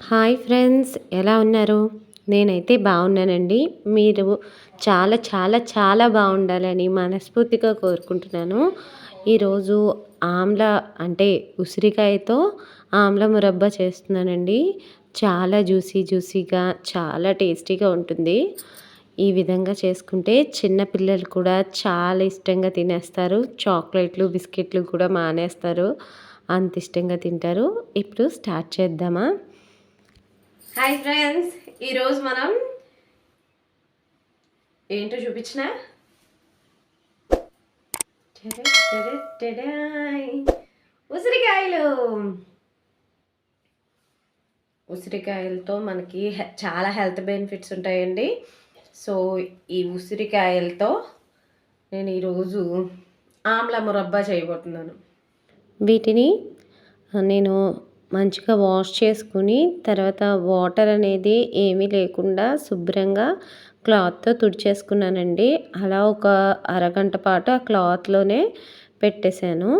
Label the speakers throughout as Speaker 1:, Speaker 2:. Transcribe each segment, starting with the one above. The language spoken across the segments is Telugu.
Speaker 1: హాయ్ ఫ్రెండ్స్ ఎలా ఉన్నారు? నేనైతే బాగున్నానండి. మీరు చాలా చాలా చాలా బాగుండాలని మనస్ఫూర్తిగా కోరుకుంటున్నాను. ఈరోజు ఆమ్ల అంటే ఉసిరికాయతో ఆమ్ల మురబ్బా చేస్తున్నానండి. చాలా జ్యూసీ జ్యూసీగా చాలా టేస్టీగా ఉంటుంది. ఈ విధంగా చేసుకుంటే చిన్న పిల్లలు కూడా చాలా ఇష్టంగా తినేస్తారు. చాక్లెట్లు బిస్కెట్లు కూడా మానేస్తారు. అంత ఇష్టంగా తింటారు. ఇప్పుడు స్టార్ట్ చేద్దామా? హాయ్ ఫ్రెండ్స్ ఈరోజు మనం ఏంటో చూపించిన? ఉసిరికాయలు. ఉసిరికాయలతో మనకి చాలా హెల్త్ బెనిఫిట్స్ ఉంటాయండి. సో ఈ ఉసిరికాయలతో నేను ఈరోజు ఆమ్ల మురబ్బా చేయబోతున్నాను. వీటిని నేను మంచిగా వాష్ చేసుకుని తర్వాత వాటర్ అనేది ఏమీ లేకుండా శుభ్రంగా క్లాత్తో తుడిచేసుకున్నానండి. అలా ఒక అరగంట పాటు ఆ క్లాత్లోనే పెట్టేశాను.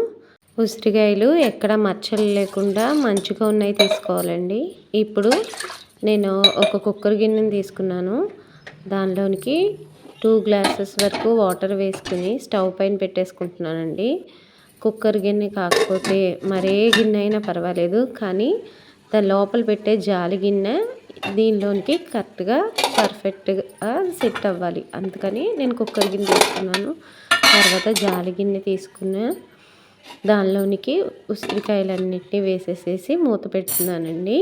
Speaker 1: ఉసిరికాయలు ఎక్కడ మచ్చలు లేకుండా మంచిగా ఉన్నాయి తీసుకోవాలండి. ఇప్పుడు నేను ఒక కుక్కర్ గిన్నెని తీసుకున్నాను. దానిలోనికి టూ గ్లాసెస్ వరకు వాటర్ వేసుకుని స్టవ్ పైన పెట్టేసుకుంటున్నానండి. కుక్కర్ గిన్నె కాకపోతే మరే గిన్నె అయినా పర్వాలేదు కానీ దాని లోపల పెట్టే జాలి గిన్నె దీనిలోనికి కరెక్ట్గా పర్ఫెక్ట్గా సెట్ అవ్వాలి. అందుకని నేను కుక్కర్ గిన్నె తీసుకున్నాను. తర్వాత జాలి గిన్నె తీసుకున్న దానిలోనికి ఉసిరికాయలన్నిటినీ వేసేసేసి మూత పెడుతున్నానండి.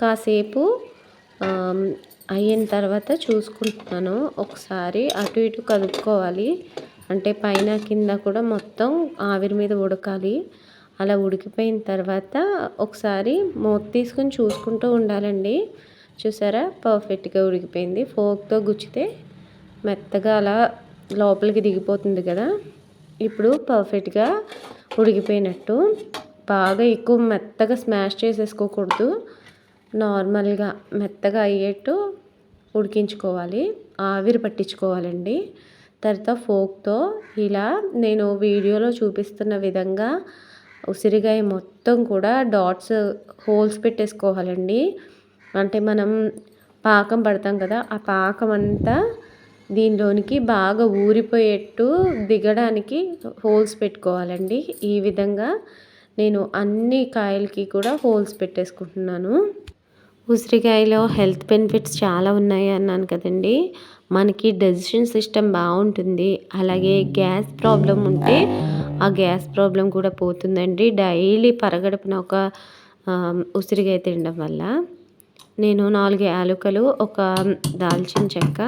Speaker 1: కాసేపు అయిన తర్వాత చూసుకుంటున్నాను. ఒకసారి అటు ఇటు కదుపుకోవాలి. అంటే పైన కింద కూడా మొత్తం ఆవిరి మీద ఉడకాలి. అలా ఉడికిపోయిన తర్వాత ఒకసారి మూత తీసుకొని చూసుకుంటూ ఉండాలండి. చూసారా? పర్ఫెక్ట్గా ఉడికిపోయింది. ఫోక్తో గుచ్చితే మెత్తగా అలా లోపలికి దిగిపోతుంది కదా? ఇప్పుడు పర్ఫెక్ట్గా ఉడికిపోయినట్టు. బాగా ఎక్కువ మెత్తగా స్మాష్ చేసేసుకోకూడదు. నార్మల్గా మెత్తగా అయ్యేట్టు ఉడికించుకోవాలి. ఆవిరి పట్టించుకోవాలండి. తర్వాత ఫోక్తో ఇలా నేను వీడియోలో చూపిస్తున్న విధంగా ఉసిరికాయ మొత్తం కూడా డాట్స్ హోల్స్ పెట్టేసుకోవాలండి. అంటే మనం పాకం పడతాం కదా ఆ పాకం అంతా దీనిలోనికి బాగా ఊరిపోయేట్టు దిగడానికి హోల్స్ పెట్టుకోవాలండి. ఈ విధంగా నేను అన్ని కాయలకి కూడా హోల్స్ పెట్టేసుకుంటున్నాను. ఉసిరికాయలో హెల్త్ బెనిఫిట్స్ చాలా ఉన్నాయి అన్నాను కదండి. మనకి డెసిషన్ సిస్టమ్ బాగుంటుంది. అలాగే గ్యాస్ ప్రాబ్లం ఉంటే ఆ గ్యాస్ ప్రాబ్లం కూడా పోతుందండి. డైలీ పరగడుపున ఒక ఉసిరిగా తినడం వల్ల. నేను నాలుగు యాలకులు ఒక దాల్చిన చెక్క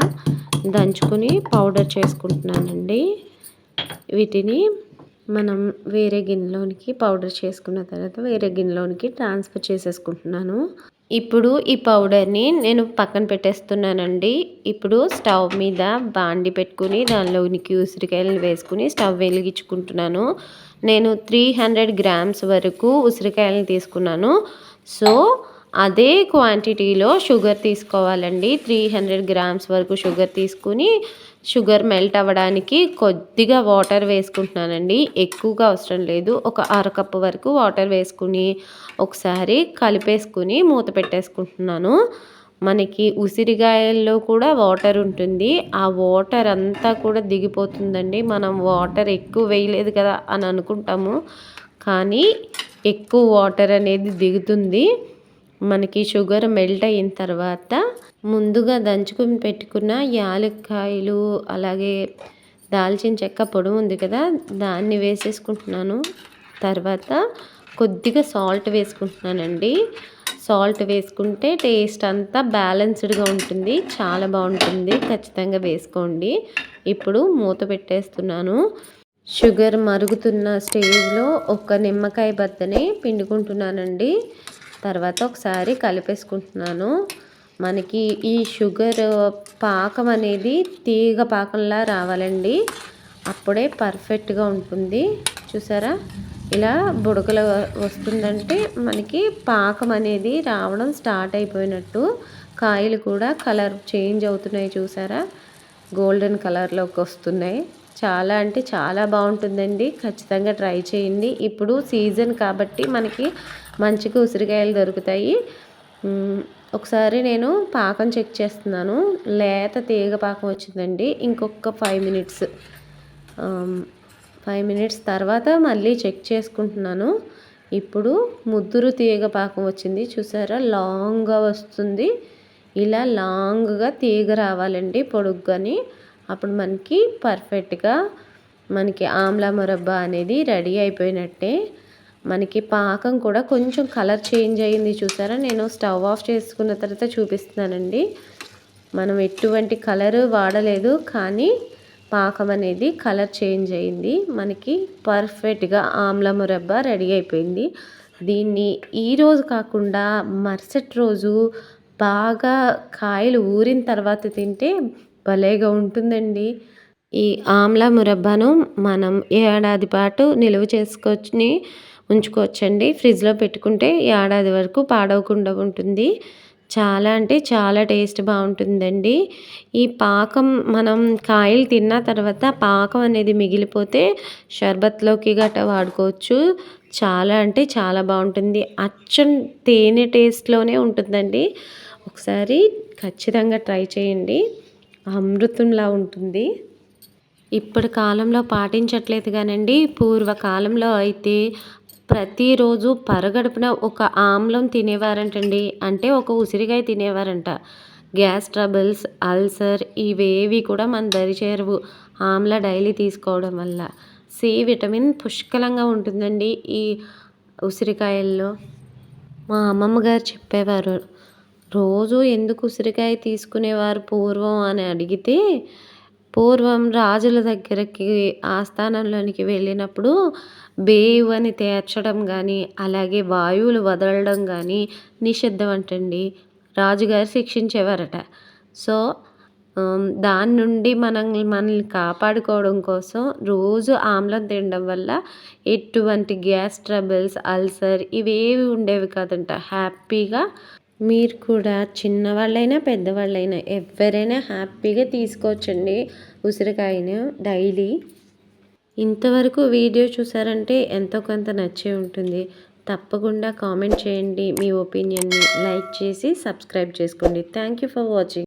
Speaker 1: దంచుకొని పౌడర్ చేసుకుంటున్నానండి. వీటిని మనం వేరే గిన్నెలోనికి పౌడర్ చేసుకున్న తర్వాత వేరే గిన్నెలోనికి ట్రాన్స్ఫర్ చేసేసుకుంటున్నాను. ఇప్పుడు ఈ పౌడర్ని నేను పక్కన పెట్టేస్తున్నానండి. ఇప్పుడు స్టవ్ మీద బాండి పెట్టుకుని దానిలో ఉనికి వేసుకుని స్టవ్ వెలిగించుకుంటున్నాను. నేను త్రీ హండ్రెడ్ గ్రామ్స్ వరకు ఉసిరికాయలను తీసుకున్నాను. సో అదే క్వాంటిటీలో షుగర్ తీసుకోవాలండి. త్రీ హండ్రెడ్ గ్రామ్స్ వరకు షుగర్ తీసుకుని షుగర్ మెల్ట్ అవ్వడానికి కొద్దిగా వాటర్ వేసుకుంటున్నానండి. ఎక్కువగా అవసరం లేదు. ఒక అరకప్పు వరకు వాటర్ వేసుకుని ఒకసారి కలిపేసుకుని మూత పెట్టేసుకుంటున్నాను. మనకి ఉసిరికాయల్లో కూడా వాటర్ ఉంటుంది. ఆ వాటర్ అంతా కూడా దిగిపోతుందండి. మనం వాటర్ ఎక్కువ వేయలేదు కదా అని అనుకుంటాము. కానీ ఎక్కువ వాటర్ అనేది దిగుతుంది. మనకి షుగర్ మెల్ట్ అయిన తర్వాత ముందుగా దంచుకుని పెట్టుకున్న యాలక్కాయలు అలాగే దాల్చిన చెక్క పొడి ఉంది కదా దాన్ని వేసేసుకుంటున్నాను. తర్వాత కొద్దిగా సాల్ట్ వేసుకుంటున్నానండి. సాల్ట్ వేసుకుంటే టేస్ట్ అంతా బ్యాలెన్స్డ్గా ఉంటుంది చాలా బాగుంటుంది. ఖచ్చితంగా వేసుకోండి. ఇప్పుడు మూత పెట్టేస్తున్నాను. షుగర్ మరుగుతున్న స్టేజ్లో ఒక నిమ్మకాయ బద్దనే పిండుకుంటున్నానండి. తర్వాత ఒకసారి కలిపేసుకుంటున్నాను. మనకి ఈ షుగర్ పాకం అనేది తీగ పాకంలా రావాలండి. అప్పుడే పర్ఫెక్ట్గా ఉంటుంది. చూసారా? ఇలా బుడకలు వస్తుందంటే మనకి పాకం అనేది రావడం స్టార్ట్ అయిపోయినట్టు. కాయలు కూడా కలర్ చేంజ్ అవుతున్నాయి చూసారా? గోల్డెన్ కలర్లోకి వస్తున్నాయి. చాలా అంటే చాలా బాగుంటుందండి. ఖచ్చితంగా ట్రై చేయండి. ఇప్పుడు సీజన్ కాబట్టి మనకి మంచిగా ఉసిరికాయలు దొరుకుతాయి. ఒకసారి నేను పాకం చెక్ చేస్తున్నాను. లేత తీగ పాకం వచ్చిందండి. ఇంకొక ఫైవ్ మినిట్స్. ఫైవ్ మినిట్స్ తర్వాత మళ్ళీ చెక్ చేసుకుంటున్నాను. ఇప్పుడు ముద్దురు తీగ పాకం వచ్చింది. చూసారా? లాంగ్గా వస్తుంది. ఇలా లాంగ్గా తీగ రావాలండి పొడుగ్గాని. అప్పుడు మనకి పర్ఫెక్ట్గా మనకి ఆమ్లా మురబ్బా అనేది రెడీ అయిపోయినట్టే. మనకి పాకం కూడా కొంచెం కలర్ చేంజ్ అయ్యింది చూసారా? నేను స్టవ్ ఆఫ్ చేసుకున్న తర్వాత చూపిస్తున్నానండి. మనం ఎటువంటి కలర్ వాడలేదు కానీ పాకం అనేది కలర్ చేంజ్ అయింది. మనకి పర్ఫెక్ట్గా ఆమ్ల మురబ్బా రెడీ అయిపోయింది. దీన్ని ఈరోజు కాకుండా మరుసటి రోజు బాగా కాయలు ఊరిన తర్వాత తింటే భలేగా ఉంటుందండి. ఈ ఆమ్ల మురబ్బాను మనం ఏడాది పాటు నిల్వ చేసుకొని ఉంచుకోవచ్చండి. ఫ్రిడ్జ్లో పెట్టుకుంటే ఏడాది వరకు పాడవకుండా ఉంటుంది. చాలా అంటే చాలా టేస్ట్ బాగుంటుందండి. ఈ పాకం మనం కాయలు తిన్న తర్వాత పాకం అనేది మిగిలిపోతే షర్బత్లోకి గట్రా వాడుకోవచ్చు. చాలా అంటే చాలా బాగుంటుంది. అచ్చం తేనె టేస్ట్లోనే ఉంటుందండి. ఒకసారి ఖచ్చితంగా ట్రై చేయండి. అమృతంలా ఉంటుంది. ఇప్పటి కాలంలో పాటించట్లేదు కానండి పూర్వకాలంలో అయితే ప్రతిరోజు పరగడుపున ఒక ఆమ్లం తినేవారంటండి. అంటే ఒక ఉసిరికాయ తినేవారంట. గ్యాస్ ట్రబుల్స్ అల్సర్ ఇవేవి కూడా మన దరి చేరవు. ఆమ్ల డైలీ తీసుకోవడం వల్ల సి విటమిన్ పుష్కలంగా ఉంటుందండి ఈ ఉసిరికాయల్లో. మా అమ్మమ్మ గారు చెప్పేవారు రోజు ఎందుకు ఉసిరికాయ తీసుకునేవారు పూర్వం అని అడిగితే పూర్వం రాజుల దగ్గరికి ఆస్థానంలోనికి వెళ్ళినప్పుడు బేవు అని తేర్చడం కానీ అలాగే వాయువులు వదలడం కానీ నిషిద్ధం అంటండి. రాజుగారు శిక్షించేవారట. సో దాని నుండి మనం మనల్ని కాపాడుకోవడం కోసం రోజు ఆమ్లం తినడం వల్ల ఎటువంటి గ్యాస్ ట్రబుల్స్ అల్సర్ ఇవేవి ఉండేవి కాదంట. హ్యాపీగా మీరు కూడా చిన్నవాళ్ళైనా పెద్దవాళ్ళైనా ఎవరైనా హ్యాపీగా తీసుకోవచ్చండి ఉసిరికాయను డైలీ. ఇంతవరకు వీడియో చూసారంటే ఎంతో కొంత నచ్చే ఉంటుంది. తప్పకుండా కామెంట్ చేయండి. మీ ఒపీనియన్ని లైక్ చేసి సబ్స్క్రైబ్ చేసుకోండి. Thank you for watching.